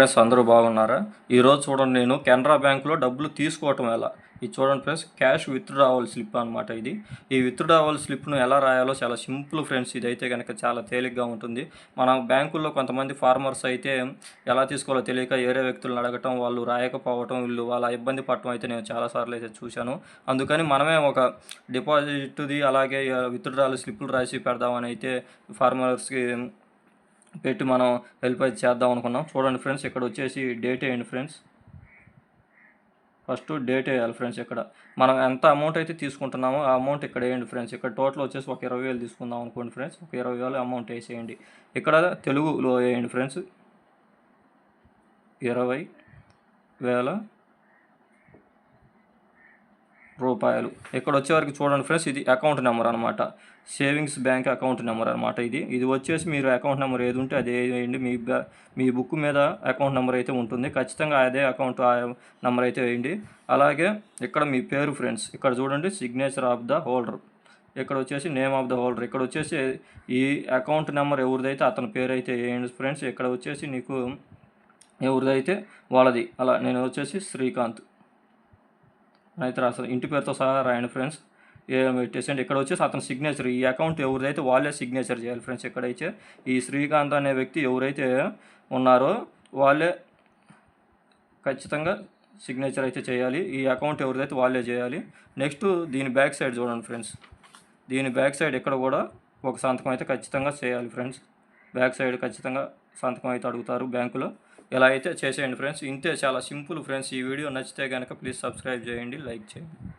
Friends అందరూ బాగున్నారా? ఈరోజు చూడండి నేను కెనరా బ్యాంకులో డబ్బులు తీసుకోవటం ఎలా? ఇది చూడండి ఫ్రెండ్స్ క్యాష్ విత్డ్రావల్ స్లిప్ అనమాట ఇది. ఈ విత్డ్రావల్ స్లిప్ను ఎలా రాయాలో చాలా సింపుల్ ఫ్రెండ్స్ ఇది అయితే కనుక చాలా తేలిగ్గా ఉంటుంది. మన బ్యాంకుల్లో కొంతమంది ఫార్మర్స్ అయితే ఎలా తీసుకోవాలో తెలియక వేరే వ్యక్తులను అడగటం వాళ్ళు రాయకపోవటం వీళ్ళు వాళ్ళ ఇబ్బంది పడటం అయితే నేను చాలాసార్లు అయితే చూశాను. అందుకని మనమే ఒక డిపాజిట్ది అలాగే విత్డ్రావల్ స్లిప్లు రాసి పెడదామని అయితే ఫార్మర్స్కి పెట్టి మనం హెల్ప్ అయితే చేద్దాం అనుకున్నాం. చూడండి ఫ్రెండ్స్ ఇక్కడ వచ్చేసి డేట్ వేయండి ఫ్రెండ్స్ ఫస్ట్ డేట్ వేయాలి ఫ్రెండ్స్ ఇక్కడ. మనం ఎంత అమౌంట్ అయితే తీసుకుంటున్నామో ఆ అమౌంట్ ఇక్కడ వేయండి ఫ్రెండ్స్ ఇక్కడ టోటల్ వచ్చేసి ఒక ఇరవై వేలు తీసుకుందాం అనుకోండి ఫ్రెండ్స్ ఒక ఇరవై వేలు అమౌంట్ వేసేయండి. ఇక్కడ తెలుగులో వేయండి ఫ్రెండ్స్ ఇరవై వేల రూపాయలు. ఇక్కడ వచ్చేవరకు చూడండి ఫ్రెండ్స్ ఇది అకౌంట్ నెంబర్ అనమాట సేవింగ్స్ బ్యాంక్ అకౌంట్ నెంబర్ అనమాట ఇది. ఇది వచ్చేసి మీరు అకౌంట్ నెంబర్ ఏది ఉంటే అదే వేయండి. మీ మీ బుక్ మీద అకౌంట్ నెంబర్ అయితే ఉంటుంది. ఖచ్చితంగా అదే అకౌంట్ నెంబర్ అయితే వేయండి. అలాగే ఇక్కడ మీ పేరు ఫ్రెండ్స్ ఇక్కడ చూడండి సిగ్నేచర్ ఆఫ్ ద హోల్డర్ ఇక్కడ వచ్చేసి నేమ్ ఆఫ్ ద హోల్డర్ ఇక్కడ వచ్చేసి ఈ అకౌంట్ నెంబర్ ఎవరిదైతే అతని పేరు అయితే వేయండి ఫ్రెండ్స్ ఇక్కడ వచ్చేసి నీకు ఎవరిదైతే వాళ్ళది. అలా నేను వచ్చేసి శ్రీకాంత్. అయితే రాస్తారు ఇంటి పేరుతో సహా రాయండి ఫ్రెండ్స్. టెస్ట్ పెట్టేసండి ఇక్కడ వచ్చేసి అతని సిగ్నేచర్ ఈ అకౌంట్ ఎవరిదైతే వాళ్ళే సిగ్నేచర్ చేయాలి ఫ్రెండ్స్ ఎక్కడైతే ఈ శ్రీకాంత్ అనే వ్యక్తి ఎవరైతే ఉన్నారో వాళ్ళే ఖచ్చితంగా సిగ్నేచర్ అయితే చేయాలి. ఈ అకౌంట్ ఎవరిదైతే వాళ్ళే చేయాలి. నెక్స్ట్ దీని బ్యాక్ సైడ్ చూడండి ఫ్రెండ్స్. దీని బ్యాక్ సైడ్ ఇక్కడ కూడా ఒక సంతకం అయితే ఖచ్చితంగా చేయాలి ఫ్రెండ్స్. బ్యాక్ సైడ్ ఖచ్చితంగా సంతకం అయితే అడుగుతారు బ్యాంకులో. ఇలా అయితే చేసేయండి ఫ్రెండ్స్ ఇంతే చాలా సింపుల్ ఫ్రెండ్స్ ఈ వీడియో. నచ్చితే కనుక ప్లీజ్ సబ్స్క్రైబ్ చేయండి లైక్ చేయండి.